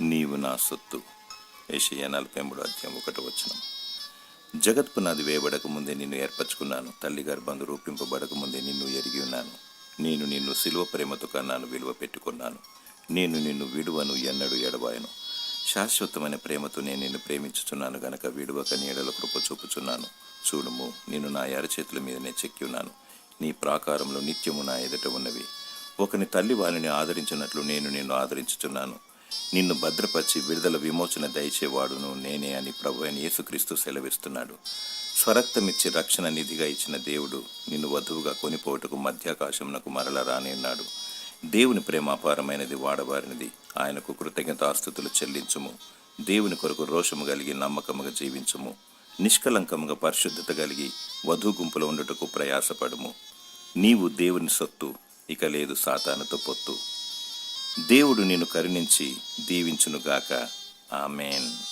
నీవు నా సొత్తు. ఏషియా నలభై మూడు అధ్యాయం ఒకటి వచ్చిన జగత్పునాది వేయబడక ముందే నిన్ను ఏర్పరచుకున్నాను. తల్లి గర్భందు రూపింపబడక ముందే నిన్ను ఎరిగి ఉన్నాను. నేను నిన్ను సిలువ ప్రేమతో కన్నాను విలువ పెట్టుకున్నాను. నేను నిన్ను విడువను ఎన్నడు ఎడబాయను శాశ్వతమైన ప్రేమతో నేను నిన్ను ప్రేమించుచున్నాను గనక విడువక నీడల కృప చూపుచున్నాను. చూడుము నేను నా ఎరచేతుల మీదనే చెక్కి ఉన్నాను. నీ ప్రాకారంలో నిత్యము నా ఎదుట ఉన్నవి. ఒకని తల్లి వారిని ఆదరించినట్లు నేను నిన్ను ఆదరించుచున్నాను. నిన్ను భద్రపరిచి విడుదల విమోచన దయచేవాడును నేనే అని ప్రభు అని యేసుక్రీస్తు సెలవిస్తున్నాడు. స్వరక్తమిచ్చి రక్షణ నిధిగా ఇచ్చిన దేవుడు నిన్ను వధువుగా కొనిపోటుకు మధ్యాకాశమునకు మరల రానిన్నాడు. దేవుని ప్రేమ అపారమైనది వాడబారినది ఆయనకు కృతజ్ఞతాస్థుతులు చెల్లించుము. దేవుని కొరకు రోషము కలిగి నమ్మకముగా జీవించుము. నిష్కలంకముగా పరిశుద్ధత కలిగి వధు గుంపులో ఉండుటకు ప్రయాసపడుము. నీవు దేవుని సొత్తు ఇక లేదు సాతానుతో పొత్తు. దేవుడు నిన్ను కరుణించి దీవించునుగాక. ఆమెన్.